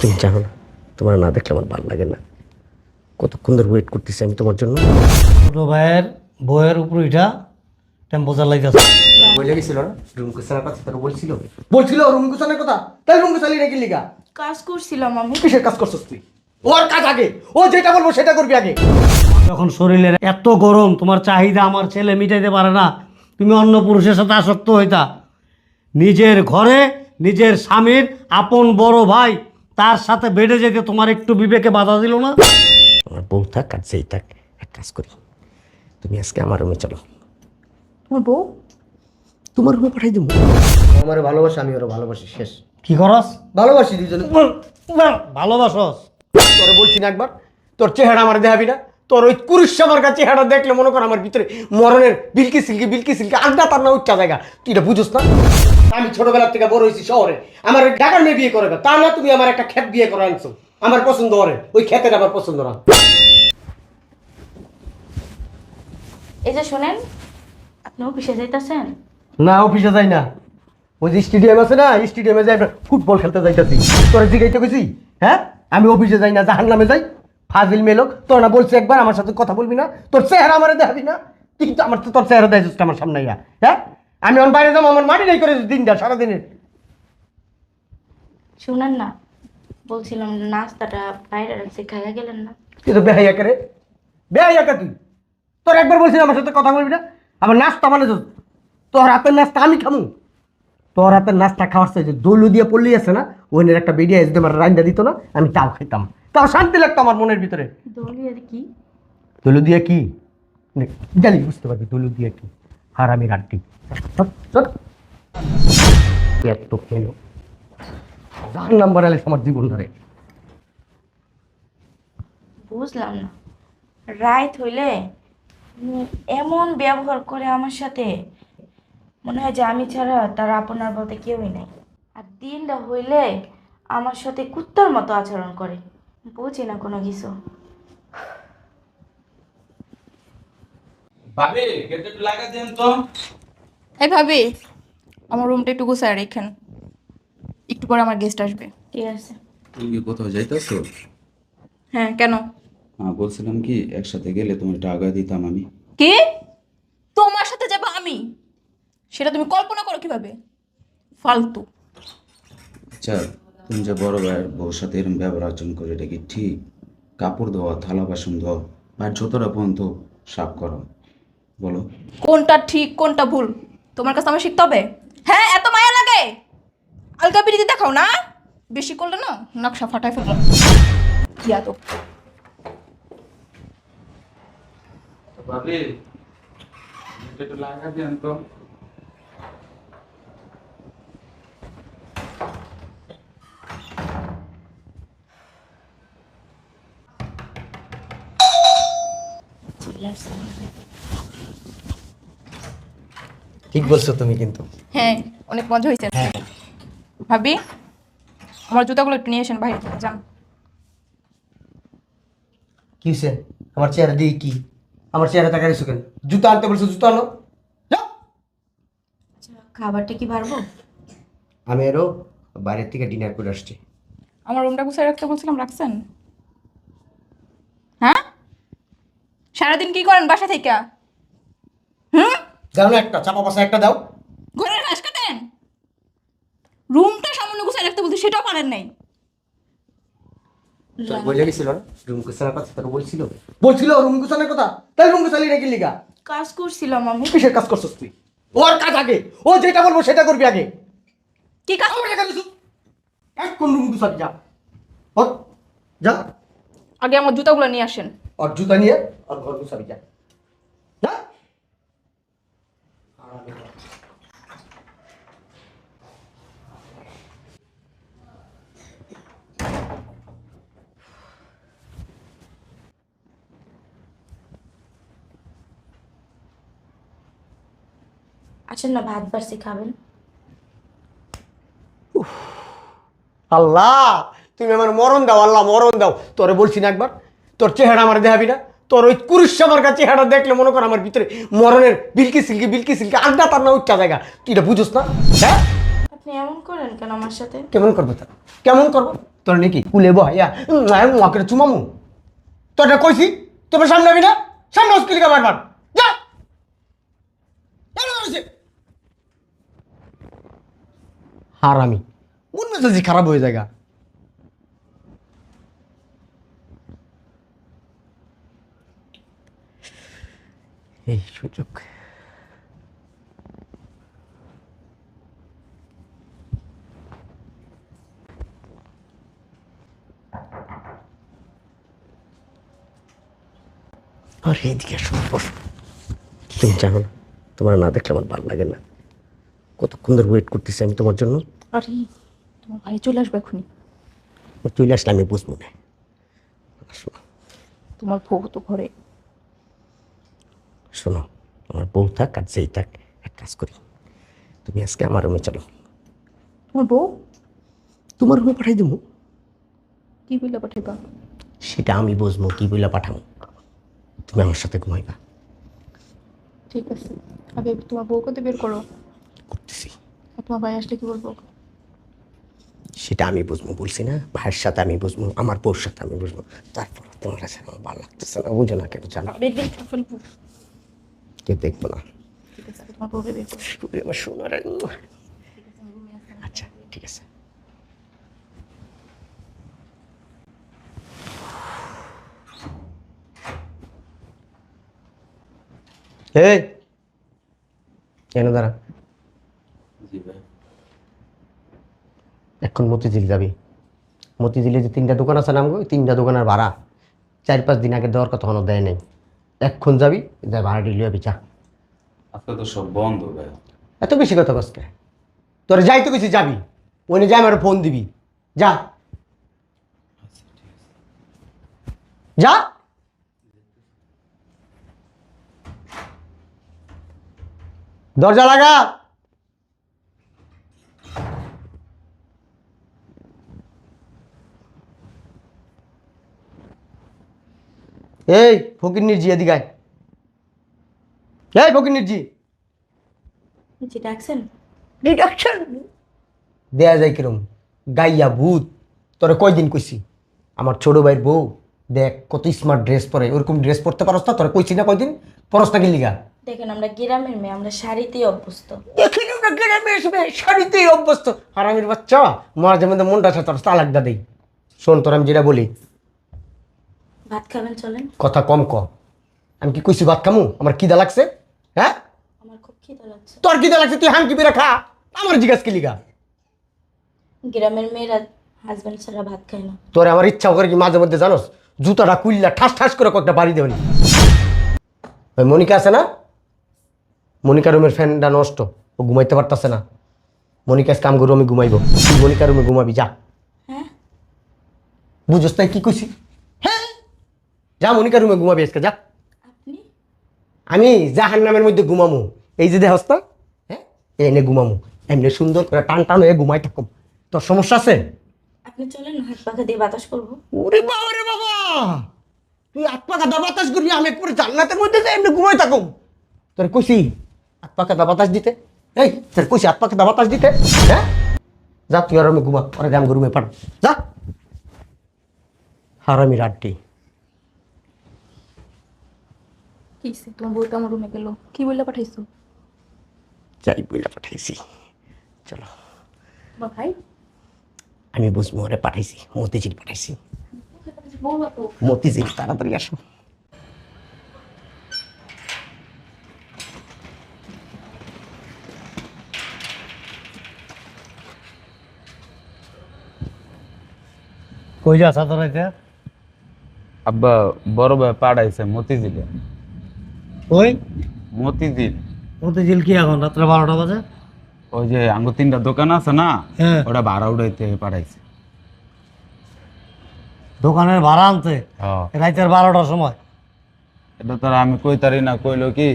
তুমি জানো না তোমার না দেখলে আমার ভালো লাগে না। কতক্ষণ ধরে ওয়েট করতেছি আমি তোমার জন্য? ছোটো ভাইয়ের বইয়ের উপর এটা টেম্পো চালাইতেছে বলে গেছিল না? রুম কুসার কথা তোর বলছিল? বলছিল রুম গুছানোর কথা? তাই রুম গুছালি নাকি লিগা? কাজ করছিলাম আমি কিসের কাজ করছিস তুই? ওর কাজ আগে। ও যেটা বলব সেটা করবি আগে। যখন শরীরের এত গরম তোমার চাহিদা আমার ছেলে মিটাইতে পারে না। তুমি অন্য পুরুষের সাথে আসক্ত হইতা। নিজের ঘরে নিজের স্বামীর আপন বড় ভাই তার সাথে বেড়ে যেতে তোমার একটু বিবেকে বাধা দিল না? আমার বউ থাক আর যেই থাক এক কাজ করি। তুমি আজকে আমার রুমে চলো। তোমার বউ? তোমার রুমে পাঠাই দেবো। আমার ভালোবাসা আমি ওর ভালোবাসি শেষ। কি করস? ভালোবাসি দুজনে ভালোবাসস। তোরে বলছি না একবার তোর চেহারা আমার দেখাবি না। তোর ওই কুরুষ আমার কাছে চেহারা দেখলে মনে কর আমার ভিতরে মরণের বিলকি সিলকি বিলকি সিলকি আড্ডা তার না উচ্চা জায়গা। তুই এটা বুঝোস না? আমি ছোটবেলার থেকে বড় হয়েছি শহরে। আমার ঢাকার মেয়ে বিয়ে করবে। তা না তুমি আমার একটা ক্ষেত বিয়ে করে আনছো। আমার পছন্দ করে ওই ক্ষেতের আমার পছন্দ না। এই যে শোনেন আপনি অফিসে যাইতেছেন? না অফিসে যাই না। ওই যে স্টেডিয়াম আছে না স্টেডিয়ামে যাই ফুটবল খেলতে যাইতেছি। তোর জিগাইতে গেছি হ্যাঁ? আমি অফিসে যাই না জাহান নামে যাই। ফাজিল মেলোক তোর না বলছে একবার আমার সাথে কথা বলবি না। তোর চেহারা আমার দেখাবি না। কিন্তু আমার তো তোর চেহারা দেয় আমার সামনে ইয়া হ্যাঁ? আমি আমার বাইরে যাব আমার মাটি নাই করে দিনটা সারাদিনের শুনেন না বলছিলাম নাস্তাটা বাইরে রাখছি খাইয়া গেলেন না। তুই তো বেহাইয়া করে বেহাইয়া কে তুই? তোর একবার বলছিস আমার সাথে কথা বলবি না? আমার নাস্তা মানে তোর হাতের নাস্তা আমি খামু। তোর হাতের নাস্তা খাওয়ার চাই যে দৌলু দিয়ে পড়লি আছে না ওইনের একটা বেরিয়ে যদি আমার রান্না দিত না আমি তাও খাইতাম। তাও শান্তি লাগতো আমার মনের ভিতরে। দলিয়ে কি? দলু দিয়ে কি? জানি বুঝতে পারবি দলু দিয়ে কি? হার আমি এত খেলো। যার নাম্বার আলে আমার জীবন ধরে। বুঝলাম না। রাইত হইলে এমন ব্যবহার করে আমার সাথে মনে হয় যে আমি ছাড়া তার আপনার বলতে কেউই নাই। আর দিনটা হইলে আমার সাথে কুত্তার মতো আচরণ করে। বুঝি না কোনো কিছু। ভাবি গেটটা একটু লাগা দেন তো। এই ভাবি আমার রুমটা একটু গুছায় রেখেন। একটু পরে আমার গেস্ট আসবে। ঠিক আছে। তুমি কি কোথাও যাইতেছো? হ্যাঁ কেন? হ্যাঁ বলছিলাম কি একসাথে গেলে তোমার টাকা দিতাম আমি। কি? তোমার সাথে যাব আমি? সেটা তুমি কল্পনা করো কীভাবে? ফালতু। আচ্ছা তুমি যে বড় ভাইয়ের বউর সাথে এরকম ব্যবহার আচরণ করে এটা কি ঠিক? কাপড় ধোয়া থালা বাসন ধোয়া আর যতটা পর্যন্ত সাফ করো। বলো। কোনটা ঠিক কোনটা ভুল? তোমার কাছে আমার শিখতে হবে? হ্যাঁ এত মায়া লাগে! আলগা বিরিতি দেখাও না! বেশি করলে না নকশা ফাটাই ফেলব ইয়া তো ভাবি একটু লাগা দেন তো। ঠিক বলছো তুমি কিন্তু। হ্যাঁ অনেক মজা হয়েছে। ভাবি আমার জুতাগুলো একটু নিয়ে আসেন বাইরে যান। কি হয়েছে? আমার চেহারা দিয়ে কি? আমার চেহারা তাকাই কেন? জুতা আনতে বলছো জুতা আনো। যাও। খাবারটা কি পারব আমি আরও বাইরের থেকে ডিনার করে আসছি। আমার রুমটা গুছিয়ে রাখতে বলছিলাম রাখছেন হ্যাঁ সারাদিন কি করেন বাসা থেকে? হুম? দাও না একটা চাপা পাশা একটা দাও। ঘরের ঘাস কাটেন? রুমটা সামান্য গুছিয়ে রাখতে বলতে সেটাও পারেন নাই। তোর বলে গেছিল না? রুম কথা তোর বলছিল? বলছিল রুম গুছানোর কথা? তাই রুম গুছালি নাকি লিগা কাজ করছিলাম আমি কিসের কাজ করছিস তুই? ওর কাজ আগে। ও যেটা বলব সেটা করবি আগে। কি কাজ? আমার এখানে শুধু এক কোন রুম গুছাবি যা। যা। আগে আমার জুতাগুলো নিয়ে আসেন। ওর জুতা নিয়ে আর ঘর গুছাবি যা যা আসেন না ভাত বাড়ছি খাবেন আল্লাহ তুমি আমার মরণ দাও আল্লাহ মরণ দাও তোরে বলছি না একবার তোর চেহারা আমার দেখাবি না? তোর ওই কুরুষ আমার কাছে চেহারা দেখলে মনে কর আমার ভিতরে মরণের বিলকি সিলকি বিলকি সিলকি আড্ডা তার না উচ্চা জায়গা। তুই এটা বুঝোস না? হ্যাঁ? আপনি আপনি এমন করেন কেন আমার সাথে? কেমন করব তা কেমন করব? তোর নাকি কুলে বয়া মাকে চুমামু তোরটা কইছি? তোমার সামনে আবি না? সামনে হসপিটাল বারবার যা! হারামি। মন মেজাজি খারাপ হয়ে যায় এই সুযোগ। আর এইদিকে তুমি জানো না তোমার না দেখলে আমার ভালো লাগে না। কতক্ষণ ধরে ওয়েট করতেছি আমি তোমার জন্য? আরে তোমার ভাই চলে আসবে এখনই। চলে আসলে আমি বুঝব না। আসো তোমার বউ তো ঘরে। শোনো আমার বউ থাক আর যেই থাক এক কাজ করি। তুমি আজকে আমার রুমে চলো। তোমার বউ? তোমার রুমে পাঠাই দেবো কি বললে পাঠাইবা? সেটা আমি বুঝব কি বইলা পাঠাবো তুমি আমার সাথে ঘুমাইবা। ঠিক আছে। আগে তোমার বউকে তো বের করো? করতেছি। তোমার ভাই আসলে কি বলব? সেটা আমি বুঝব বলছি না। ভাইয়ের সাথে আমি বুঝব আমার বউর সাথে আমি বুঝব তারপর তোমার কাছে আমার ভালো লাগতেছে না বুঝো না কেন জানো? বের বের করে ফেলব কে দেখব না। আচ্ছা ঠিক আছে। এই কেন দাঁড়া। এখন মতিঝিল যাবি। মতিঝিলে যে তিনটা দোকান আছে নামগো ওই তিনটা দোকানের ভাড়া। চার পাঁচ দিন আগে দেওয়ার কথা কোনো দেয় নাই। এখন যাবি যা ভাড়াটি ডিলি যাবি চা আজকে তো সব বন্ধ ভাই। এত বেশি কথা কষ্ট তোর যাই তো কিছু যাবি ওই যাই আমার ফোন দিবি। যা। যা। দরজা লাগা। এই ফকির নির্জি এদিকায় এই ফকির নির্জি জি ডাকছেন। ডিডাকশন দেয়া যায় কিরম? গাইয়া ভূত। তোরে কয়দিন কইছি? আমার ছোট ভাইয়ের বউ। দেখ কত স্মার্ট ড্রেস পরে। ওরকম ড্রেস পরতে পারস না? তোরে কইছি না কয়দিন? পরস না গেলিগা। দেখেন আমরা গ্রামের মেয়ে আমরা শাড়িতেই অভ্যস্ত। এখানে আমরা গ্রামে এসবে শাড়িতেই অভ্যস্ত। হারামির বাচ্চা মাঝে মধ্যে মনটা আছে তোর তালাক দা দেই। শোন তোর আমি যেটা বলি ভাত খাবেন চলেন। কথা কম ক। আমি কি কইছি ভাত খামু? আমার কিদা লাগছে? হ্যাঁ? আমার খুব খিদে লাগছে। তোর কিদা লাগছে তুই হামকি বেরা খা। আমার জিজ্ঞাসা কি লিগা? গ্রামের মেয়েরা হাজব্যান্ড ছাড়া ভাত খায় না। তোর আমার ইচ্ছা করে কি মাঝে মধ্যে জানোস? জুতাটা কুইল্লা ঠাস ঠাস করে কয়েকটা বাড়ি দেবেন ওই মনিকা আছে না? মনিকা রুমের ফ্যানটা নষ্ট। ও ঘুমাইতে পারতাছে না। মনিকা কাম করব আমি ঘুমাইব। তুই মনিকা রুমে ঘুমাবি যা। হ্যাঁ? বুঝোস তাই কি কইছি? যা মনিকা রুমে ঘুমাবি আজকে যা। আমি জাহান নামের মধ্যে ঘুমামু। এই যে দেহস না হ্যাঁ এনে ঘুমামু। এমনি সুন্দর করে টান টান হয়ে ঘুমাই থাকুম। তোর সমস্যা আছে? আপনি চলেন হাত পাখা দিয়ে বাতাস করব। ওরে বাবা রে বাবা! তুই হাত পা কাদা বাতাস করবি আমি একবারে জান্নাতের মধ্যে যাই এমনি ঘুমাই থাকুম। তোর হাত বাতাস দিতে। এই তোর হাত বাতাস দিতে। হ্যাঁ? যা তুই আর আমি ঘুমা ওরে আমি রুমে পাঠ যা। হারামি রাড্ডি কি হইছে? তোমার বউটা আমার রুমে গেল। কি বললে পাঠাইছো? যাই বইলা পাঠাইছি। চলো। বা ভাই? আমি বুঝব ওরে পাঠাইছি মতিঝিল পাঠাইছি। বলবা তো। মতিঝিল তাড়াতাড়ি আসো। কই যা সাঁতার রাইতে আব্বা বড় ভাই পাড়াইছে মতিঝিলে। ওই? মতিঝিল। মতিঝিল কি এখন? রাত্রে বারোটা বাজে? ওই যে আঙ্গুর তিনটা দোকান আছে না হ্যাঁ। ওটা ভাড়া উঠাইতে পাঠাইছে। দোকানের ভাড়া আনতে? হ্যাঁ। রাইতের বারোটার সময়? এটা তো আর আমি কইতারি না কইলো কি?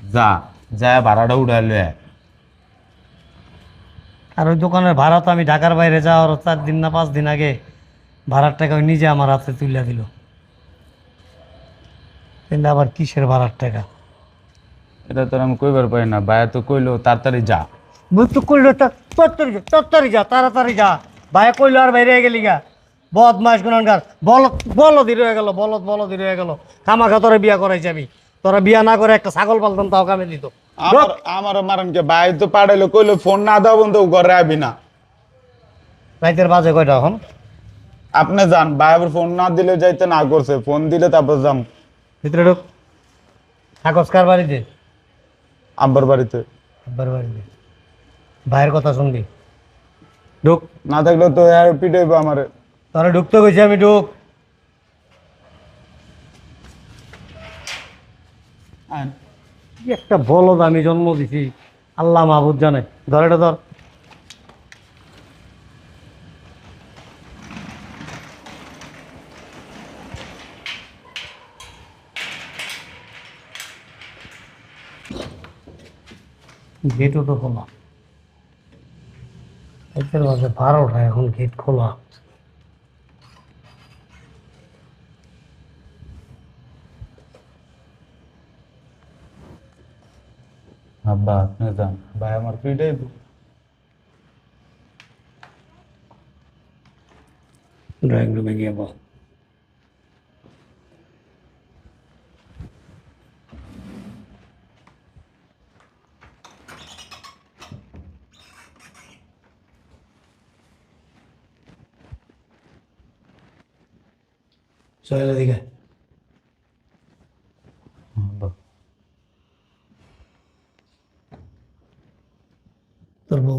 যা যা ভাড়াটা উঠাইলে আর ওই দোকানের ভাড়া তো আমি ঢাকার বাইরে যাওয়ার চার দিন না পাঁচ দিন আগে ভাড়ার টাকা নিজে আমার হাতে তুলে দিল। কিন্তু আবার কিসের ভাড়ার টাকা? এটা তো আমি কইবার পারি না ভাইয়া তো কইলো তাড়াতাড়ি যা। বুঝতে করল তাড়াতাড়ি যা তাড়াতাড়ি যা তাড়াতাড়ি যা। ভাই কইলো আর বাইরে গেলি গা। বদমাস গুণানগার। বলদ বলদ হয়ে গেল বলদ বলদ হয়ে গেল। কামাখা তোরা বিয়া করাইছি আমি তোরা বিয়া না করে একটা ছাগল পালতাম তাও কামে দিত। আমার আমার মারান কে ভাই তো পাঠাইলো কইলো ফোন না দাও বন্ধু ঘরে আবি না। রাইতের বাজে কয়টা এখন? আপনি যান ভাই আবার ফোন না দিলে যাইতে না করছে ফোন দিলে তারপর যাম। ভিতরে ঢুক। কাগজ কার বাড়িতে? আব্বার বাড়িতে। আব্বার বাড়িতে। ভাইয়ের কথা শুনবি। ঢুক। না থাকলে তো আর পিটাইবো আমারে। তাহলে ঢুকতে গেছি আমি ঢুক। একটা বলদ আমি জন্ম দিছি আল্লাহ মাহবুদ জানে। ধর এটা ধর। গেটও তো খোলা এদের মাঝে বারোটা এখন গেট খোলা আব্বা আপনি যান ভাই আমার পিটাইবো ড্রয়িং রুমে গিয়ে বল চলে দিকে তোর বউ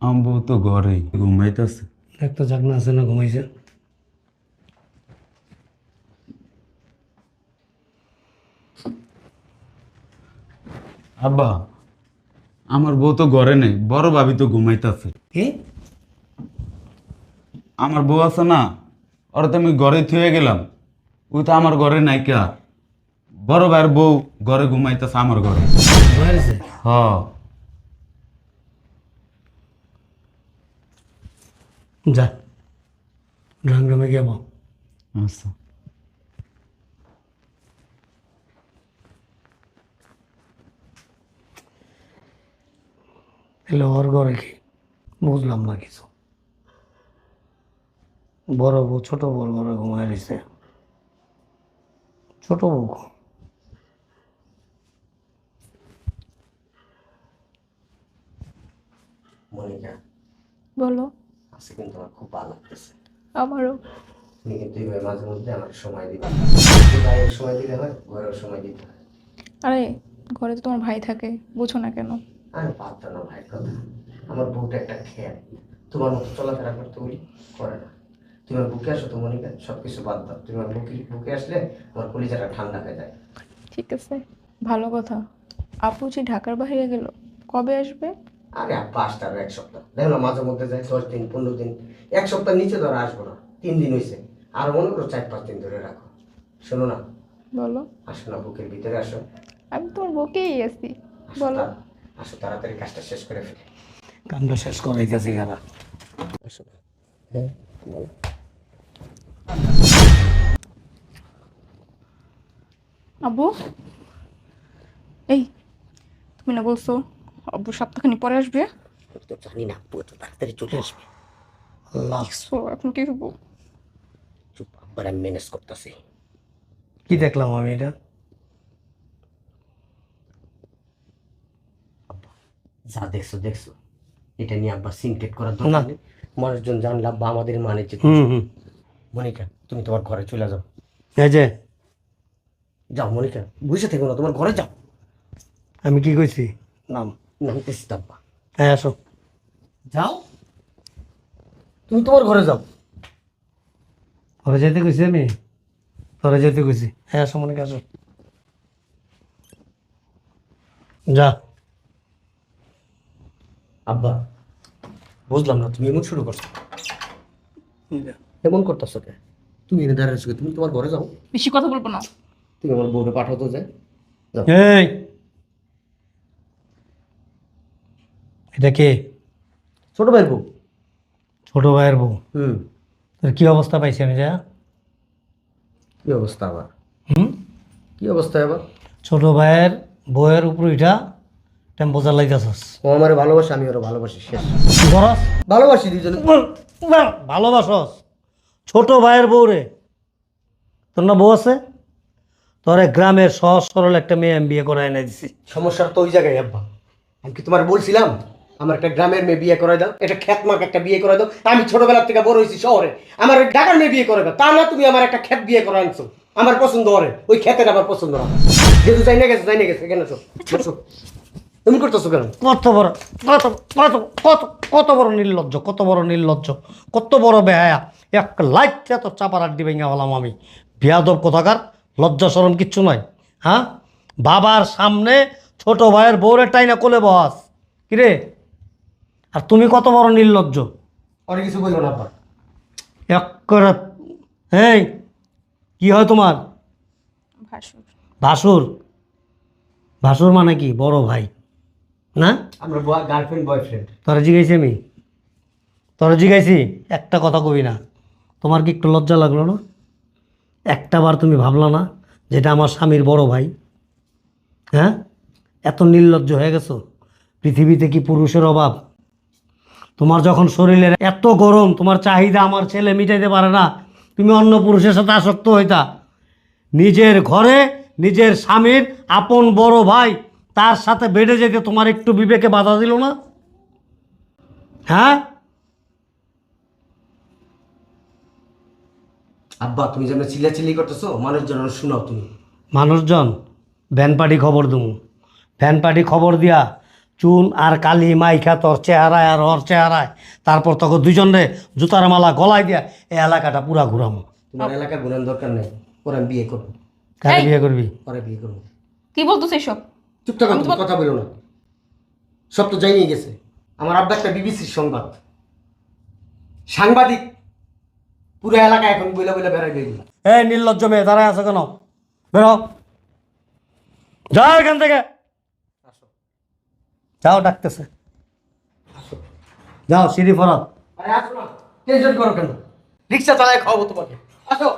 আম্বু তো ঘরেই ঘুমাইতেছে একটা জাগনা আছে না ঘুমাইছে আব্বা আমার বউ তো ঘরে নেই বড় ভাবি তো ঘুমাইতেছে কি আমার বউ আছে না ওরা তো আমি ঘরে থুয়ে গেলাম। ওই তো আমার ঘরে নাই কে। বড় ভাইয়ের বউ ঘরে ঘুমাইতেছে আমার ঘরে। হ যা ড্রয়িং রুমে গিয়ে বল। আচ্ছা। এলে ওর ঘরে কি বুঝলাম না কিছু। বড় বউ ছোট বউর ঘরে ঘুমায় রয়েছে ছোট বউ মনিকা বলো। আজকে কিন্তু আমার খুব ভালো লাগতেছে। আমারও। তুমি কিন্তু এইভাবে মাঝে মধ্যে আমার সময় দিবে। বাইরের সময় দিলে হয় ঘরের সময় দিতে হয়। আরে ঘরে তো তোমার ভাই থাকে বুঝো না কেন? আরে দাও না ভাইয়ের কথা। আমার বউটা একটা খেয়াল। তোমার মতো চলাফেরা করতে বলি করে না। তুমি আমার বুকে আসো তো মনিকা সব কিছু বাদ দাও। তুমি আমার বুকে বুকে আসলে আমার কলিজাটা ঠান্ডা হয়ে যায়। ঠিক আছে ভালো কথা। আপু যে ঢাকার বাইরে গেল কবে আসবে? আরে আব্বা আসতে আরও এক সপ্তাহ। দেখো না মাঝে মধ্যে যায় দশ দিন পনেরো দিন। এক সপ্তাহ নিচে ধরে আসব না। তিন দিন হয়েছে আর মনে করো চার পাঁচ দিন ধরে রাখো। শোনো না। বলো। আসো না বুকের ভিতরে আসো। আমি তোমার বুকেই আছি। বলো। আসো তাড়াতাড়ি কাজটা শেষ করে ফেলে। কামটা শেষ করাইতেছি খারা আসো না। হ্যাঁ বলো। আব্বু? এই তুমি না বলছো আব্বু সপ্তাহখানি পরে আসবে? তো জানি না আব্বু তো তাড়াতাড়ি চলে আসবে। আল্লাহ। সো এখন কি হব চুপ আব্বার আমি ম্যানেজ করতেছি। কি দেখলাম আমি এটা? যা দেখছ দেখছ। এটা নিয়ে আব্বা সিনক্রেট করার। দরকার নেই। মানুষজন জানলে আব্বা আমাদের মানে যে হুম হুম। মনিকা তুমি তোমার ঘরে চলে যাও। এই যে যাও মনিকা বুঝে থেকো না তোমার ঘরে যাও। আমি কি কইছি? নাম নামতেছি তো আব্বা হ্যাঁ আসো। যাও। তুমি তোমার ঘরে যাও। ঘরে যেতে কইছি আমি? ঘরে যেতে কইছি। হ্যাঁ আসো মনিকা আসো। যা। আব্বা বুঝলাম না তুমি এমন শুরু করছ। এমন করতেছো কে? তুমি এনে দাঁড়িয়েছো কে? তুমি তোমার ঘরে যাও। বেশি কথা বলব না। তুমি আমার বউরে পাঠাও তো যায় এই। এটা কে? ছোট ভাইয়ের বউ। ছোট ভাইয়ের বউ? হুম। তোর কি অবস্থা পাইছি আমি যা কি অবস্থা আবার? হুম? কি অবস্থা আবার? ছোট ভাইয়ের বউয়ের উপর এটা টেম্পো চালাইতেছস ও আমার ভালোবাসে আমি ওরা ভালোবাসি শেষ। ভালোবাসি দুজনে ভালোবাসস। ছোট ভাইয়ের বউ রে তোর না বউ আছে? তোরে গ্রামের সহজ সরল একটা মেয়ে আমি বিয়ে করে এনে দিছি। সমস্যাটা তো ওই জায়গায় আব্বা। আমি কি তোমার বলছিলাম? আমার একটা গ্রামের মেয়ে বিয়ে করে দাও এটা খ্যাত মার্ক একটা বিয়ে করে দাও। আমি ছোটবেলা থেকে বড় হয়েছি শহরে। আমার ওই ঢাকার মেয়ে বিয়ে করে দাও। তা না তুমি আমার একটা খ্যাত বিয়ে করে আনছো। আমার পছন্দ করে ওই খ্যাতের আমার পছন্দ না। যেহেতু যাই না গেছে। যাই না গেছে কেন তুমি করতেছো কেন? কত বড় কত কত কত কত বড় নির্লজ্জ কত বড় নির্লজ্জ কত বড় বেহায়া। এক লাইট এত চাপার আড্ডি ভেঙে হলাম আমি। বিয়াদব কোথাকার? লজ্জা সরম কিচ্ছু নয় হ্যাঁ? বাবার সামনে ছোট ভাইয়ের বউরে টাইনা কোলে বস। কিরে আর তুমি কত বড় নির্লজ্জ? অনেক কিছু বলল না এক করে এই কি হয় তোমার? ভাসুর। ভাসুর? ভাসুর মানে কি? বড় ভাই। না? আমরা গার্লফ্রেন্ড বয়ফ্রেন্ড তোরা জিগাইছি আমি। তোরা জিগাইছি একটা কথা কবি না। তোমার কি একটু লজ্জা লাগল না? একটা বার তুমি ভাবলা না যেটা আমার স্বামীর বড় ভাই? হ্যাঁ? এত নির্লজ্জ হয়ে গেছো? পৃথিবীতে কি পুরুষের অভাব? তোমার যখন শরীরের এত গরম তোমার চাহিদা আমার ছেলে মিটাইতে পারে না। তুমি অন্য পুরুষের সাথে আসক্ত হইতা। নিজের ঘরে নিজের স্বামীর আপন বড় ভাই তার সাথে বেড়ে যেতে তোমার একটু বিবেকে বাধা দিল না? হ্যাঁ? আব্বা তুমি যেন চিল্লাচিল্লি করতেছো মানুষজন শোনাও তুমি। মানুষজন ভ্যান পার্টি খবর দেবো ভ্যান পার্টি খবর দিয়া চুন আর কালি মাইখা তোর চেহারায় আর ওর চেহারায়। তারপর তোকে দুজনে জুতার মালা গলায় দিয়া এই এলাকাটা পুরা ঘুরামো। তোমার এলাকার গুণান দরকার নেই পরে বিয়ে করব। কারে বিয়ে করবি? পরে বিয়ে করব। কি বলতেছে এসব? চুপ থাকো তুমি কথা বলো না। সব তো জানিয়ে গেছে। আমার আব্বা একটা বিবিসির সংবাদ। সাংবাদিক পুরো এলাকা এখন বইলা বইলা বেড়াই বেরিয়ে এই নির্লজ্জ মেয়ে দাঁড়ায় আছে কেন? বেরো যাও এখান থেকে। যাও ডাকতেছে। যাও সিঁড়ি ফরাত আরে আসো না। টেনশন করো কেন? রিক্সা চালায় খাওয়াবো তোমাকে। আসো।